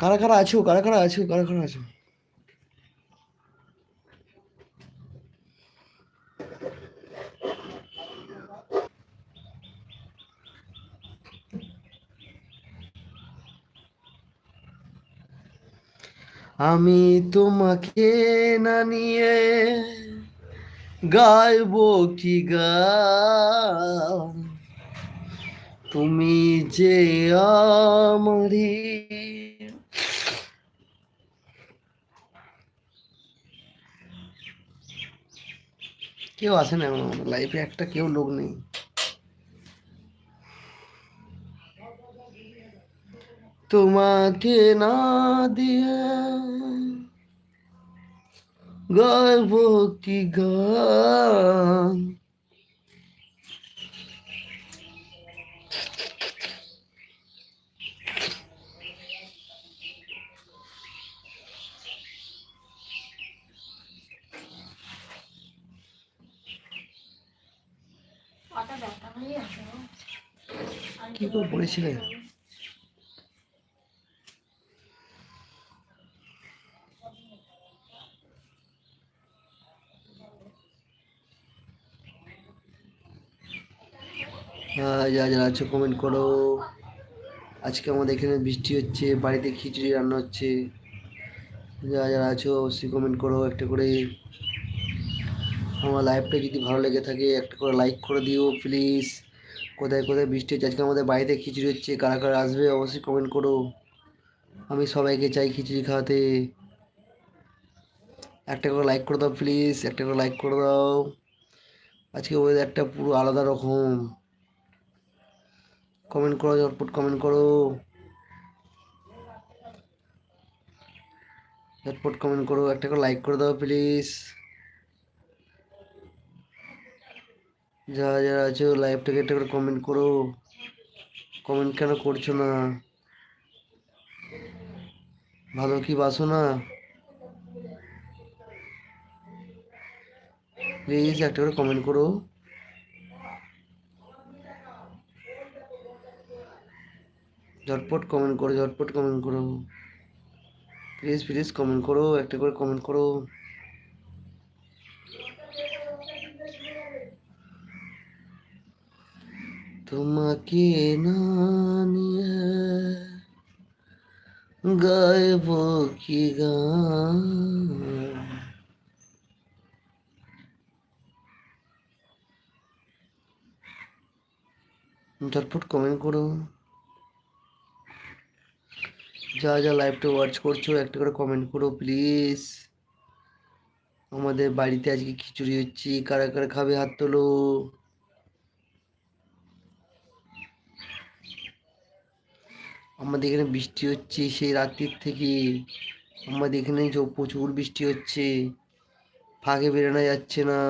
কারা কারা আছো, কারা কারা আছো, কারা কারা আছো? আমি তোমাকে না নিয়ে গাইবো কি গান? তুমি যে আমারি কেউ আসে না এখন আমার লাইফে একটা কেউ লোক নেই। তোমাকে না দিয়ে গাইব কি গান? কি করে পড়েছিলে হ্যাঁ যারা যারা আছো কমেন্ট করো। আজকে আমাদের এখানে বৃষ্টি হচ্ছে, বাড়িতে খিচুড়ি রান্না হচ্ছে। যারা যারা আছো, অবশ্যই কমেন্ট করো, একটা করে আমার লাইভটা যদি ভালো লেগে থাকে, একটা করে লাইক করে দিও প্লিজ কোথায় কোথায় বৃষ্টি হচ্ছে? আজকে আমাদের বাড়িতে খিচুড়ি হচ্ছে। কারা কারা আসবে অবশ্যই কমেন্ট করো। আমি সবাইকে চাই খিচুড়ি খাওয়াতে। একটা করে লাইক করে দাও প্লিজ একটা করে লাইক করে দাও। আজকে ওয়েদারটা পুরো আলাদা রকম। কমেন্ট করো, ঝটপট কমেন্ট করো। ঝটপট কমেন্ট করো। একটা করে লাইক করে দাও প্লিজ যারা যারা আছো লাইভটাকে একটা করে কমেন্ট করো। কমেন্ট কেন করছ না? ভালো কি বাসো না প্লিজ একটা করে কমেন্ট করো। ঝটপট কমেন্ট করো, ঝটপট কমেন্ট করো। প্লিজ প্লিজ কমেন্ট করো, একটা করে কমেন্ট করো। তোমাকে না নিয়ে গাইব কি গান? ঝটপট কমেন্ট করো। যা যা লাইভটা ওয়াচ করছ, একটা করে কমেন্ট করো প্লিজ আমাদের বাড়িতে আজকে খিচুড়ি হচ্ছে, কারা কারা খাবে হাত তোলো? আমাদের এখানে বৃষ্টি হচ্ছে, সেই রাত্রির থেকে আমাদের এখানে প্রচুর বৃষ্টি হচ্ছে। ফাঁকে বেরোনো যাচ্ছে না।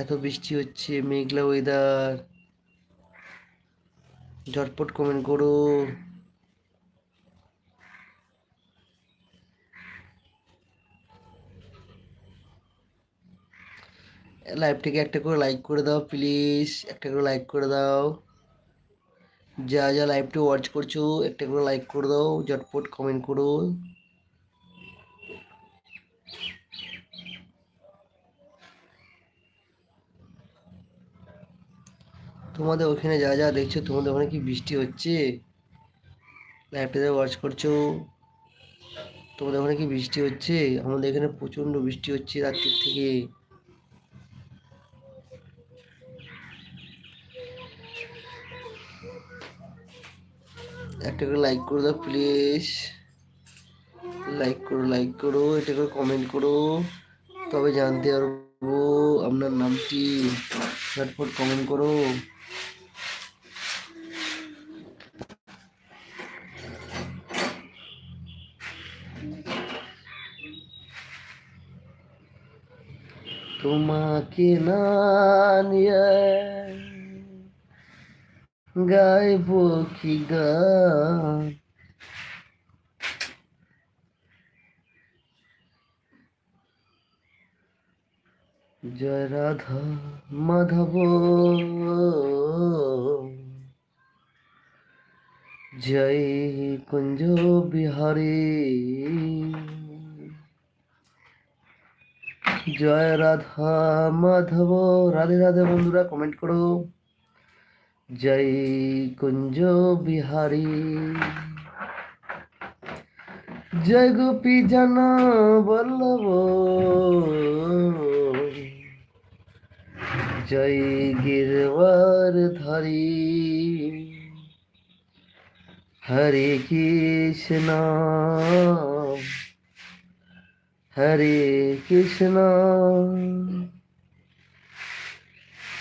এত বৃষ্টি হচ্ছে, মেঘলা ওয়েদার ঝটপট কমেন্ট করো। লাইভটিকে একটা করে লাইক করে দাও প্লিজ একটা করে লাইক করে দাও। যা যা লাইভটি ওয়াচ করছ, একটা করে লাইক করে দাও, ঝটপট কমেন্ট করো। তোমাদের ওখানে যা যা দেখছ, তোমাদের ওখানে কি বৃষ্টি হচ্ছে? লাইভটাতে ওয়াচ করছ। তোমাদের ওখানে কি বৃষ্টি হচ্ছে? আমাদের এখানে প্রচণ্ড বৃষ্টি হচ্ছে রাত্রির থেকে। একটা করে লাইক করে দাও প্লিজ লাইক করো লাইক করো, এটা করে কমেন্ট করো। তবে জানতে পারব আপনার নামটি ঝটপট কমেন্ট করো। তোমাকে না নিয়ে গাইব কি গান জয় রাধা মাধব। জয় কুঞ্জ বিহারী। জয় রাধা মাধব। রাধে রাধে বন্ধুরা কমেন্ট করো। জয় কুঞ্জ বিহারী। জয় গোপী জানা বল্লভ। জয় গিরবার ধারী হরে কৃষ্ণ। হরে কৃষ্ণ।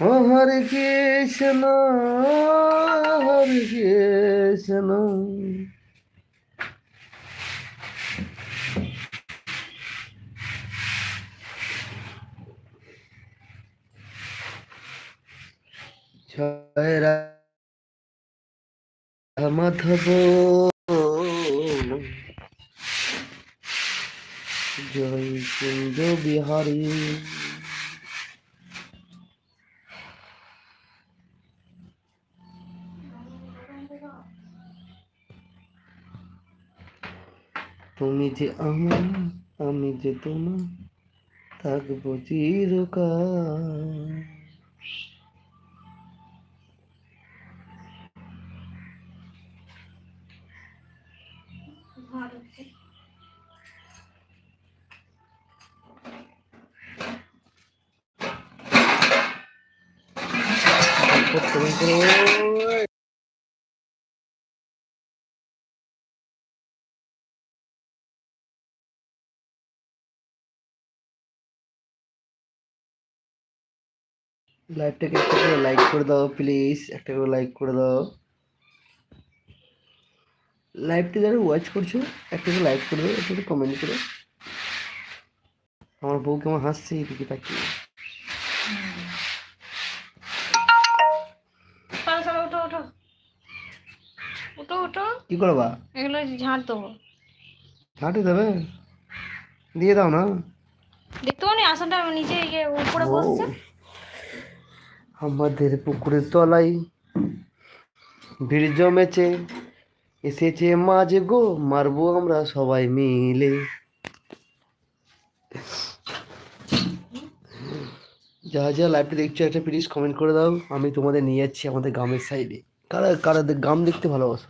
হরে কৃষ্ণ হরে কৃষ্ণ মাধব জয় কুঞ্জ বিহারী। তুমি যে আমার আমি যে তোমার থাকব চিরকাল লাইভটাকে একটা করে লাইক করে দাও প্লিজ একটা করে লাইক করে দাও। লাইভটা যারা ওয়াচ করছ একটা করে লাইক করে দাও একটা কমেন্ট করো আমার বউ কেমন হাসছে এদিকে তাকিয়ে। কি করবা এগুলো ঝাঁট দেবো। ঝাঁটে দেবে? দিয়ে দাও না। দেখতে পানি আসনটা নিচে উপরে বসছে। আমাদের পুকুরের তলায়। ভিড় জমেছে, এসেছে মাঝ গো, মারবো আমরা সবাই মিলে। যা যা লাইফটা দেখছ, একটা প্লিজ কমেন্ট করে দাও। আমি তোমাদের নিয়ে যাচ্ছি আমাদের গ্রামের সাইডে কারা কারা গ্রাম দেখতে ভালোবাসো?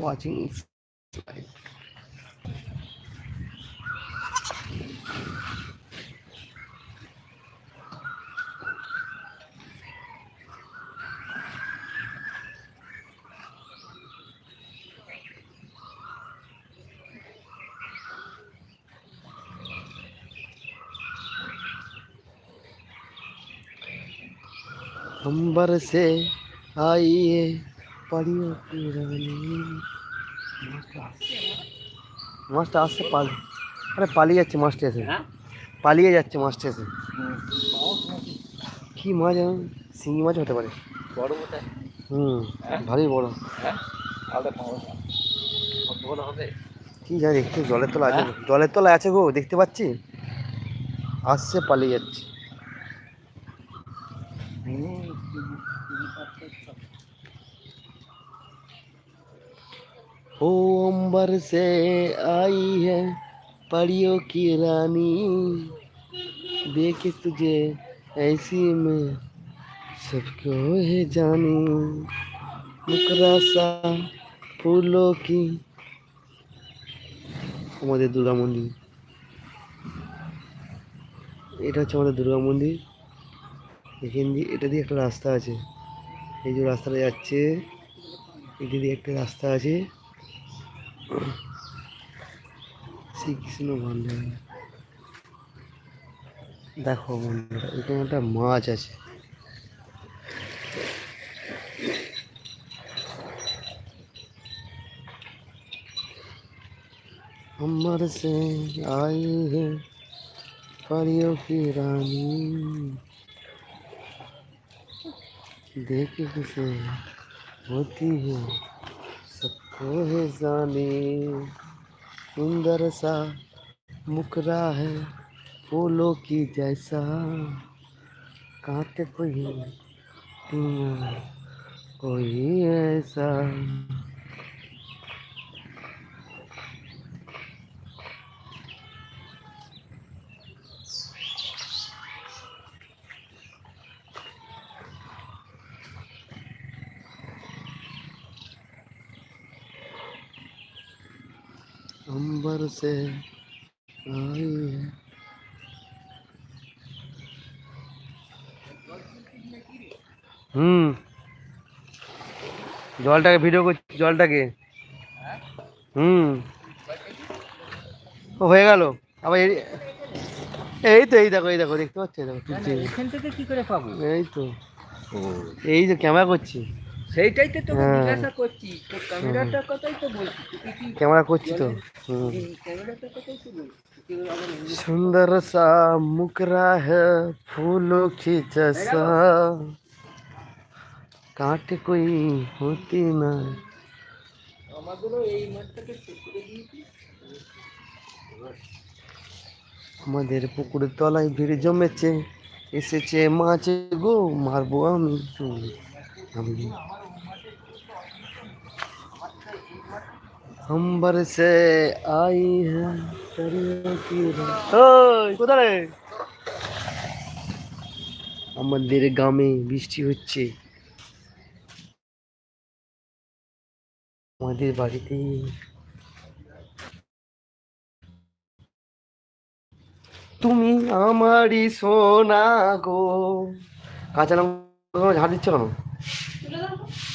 Watching each slide. अंबर से आई है परियों की रानी মাছটা আসছে পাল আরে পালিয়ে যাচ্ছে মাছটা এসে পালিয়ে যাচ্ছে মাছটা এসে কি মাছ জানো শিঙি মাছ হতে পারে বড় কোথায় হুম ভালোই বড় হ্যাঁ আলাদা পাবো কত বড় হবে কি জানি একটু জলের তলা আছে গো। জলের তলায় আছে গো দেখতে পাচ্ছি আসছে পালিয়ে যাচ্ছে ओ अंबर से आई है परियों की रानी देखे तुझे ऐसी में सबको है जानी मुकरा सा फूलों की আমাদের দুর্গা মন্দির এটা হচ্ছে আমাদের দুর্গা মন্দির এখান দিয়ে এটা দিয়ে একটা রাস্তা আছে এই যে রাস্তাটা যাচ্ছে এটা দিয়ে একটা রাস্তা আছে শ্রীকৃষ্ণ ভান্ডার দেখো বন্ধুরা এখানে একটা মাছ আছে अमर से आई है परियों की रानी देख किसे होती है सबको है जाने सुंदर सा मुकरा है फूलों की जैसा। कांटे कोई कोई ऐसा। अंबर से आई है হুম জলটাকে ভিডিও করছি জলটাকে হুম ও হয়ে গেল আবার এই- এই তো এই দেখো এই দেখো দেখতে পাচ্ছ এই দেখো তুলছে। এখান থেকে কি করে পাবো এই তো এই যে ক্যামেরা করছি সেইটাই তো হ্যাঁ। জিজ্ঞাসা করছি। ক্যামেরাটার কথাই তো বলছি। ক্যামেরা করছি তো। সুন্দর সা মুকরা হে ফুলো কি কাট কই হতি না। এই মাঠটাকে আমাদের পুকুরের তলায় ভিড় জমেছে। এসেছে মাছ গো মারবো আমি अंबर से आई है परियों की रात। ওই, কোথায় রে? আমাদের গ্রামে বৃষ্টি হচ্ছে আমাদের বাড়িতে তুমি আমারই সোনা গো কাঁচা লঙ্কা ঝাড় দিচ্ছ কেন little.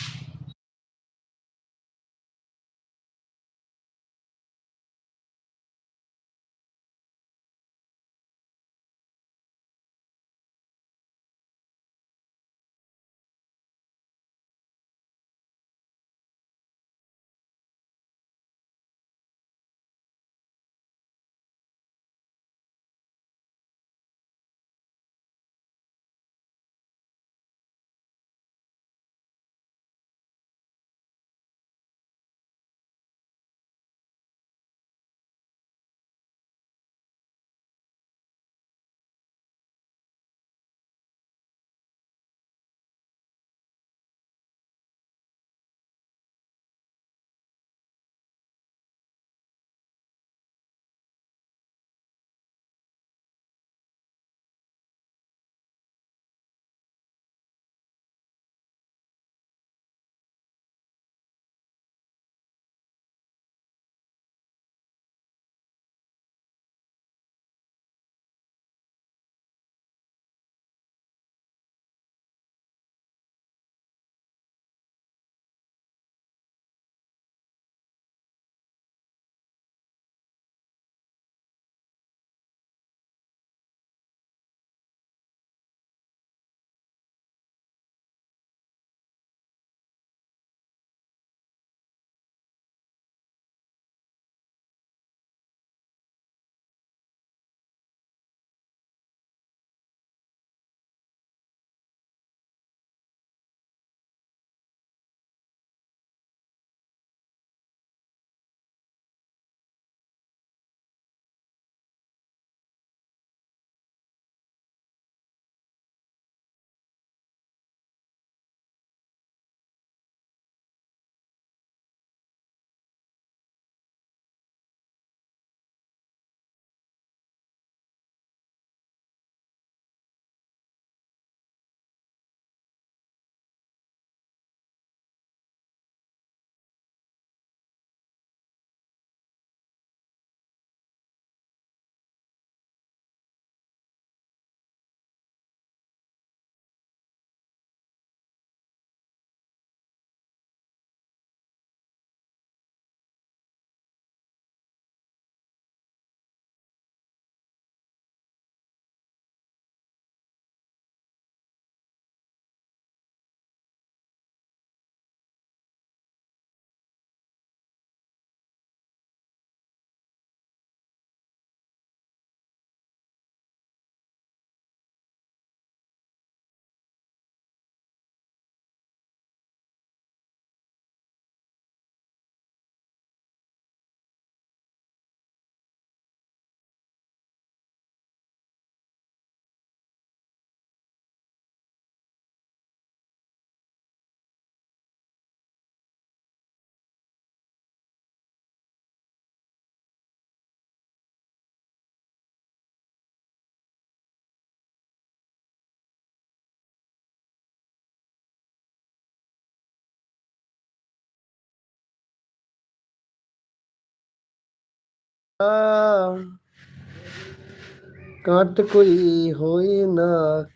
कांट कोई होए ना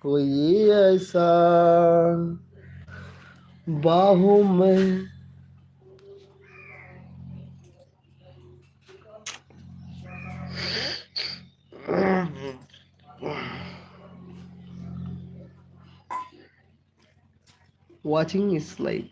कोई ऐसा। बाहों में watching is like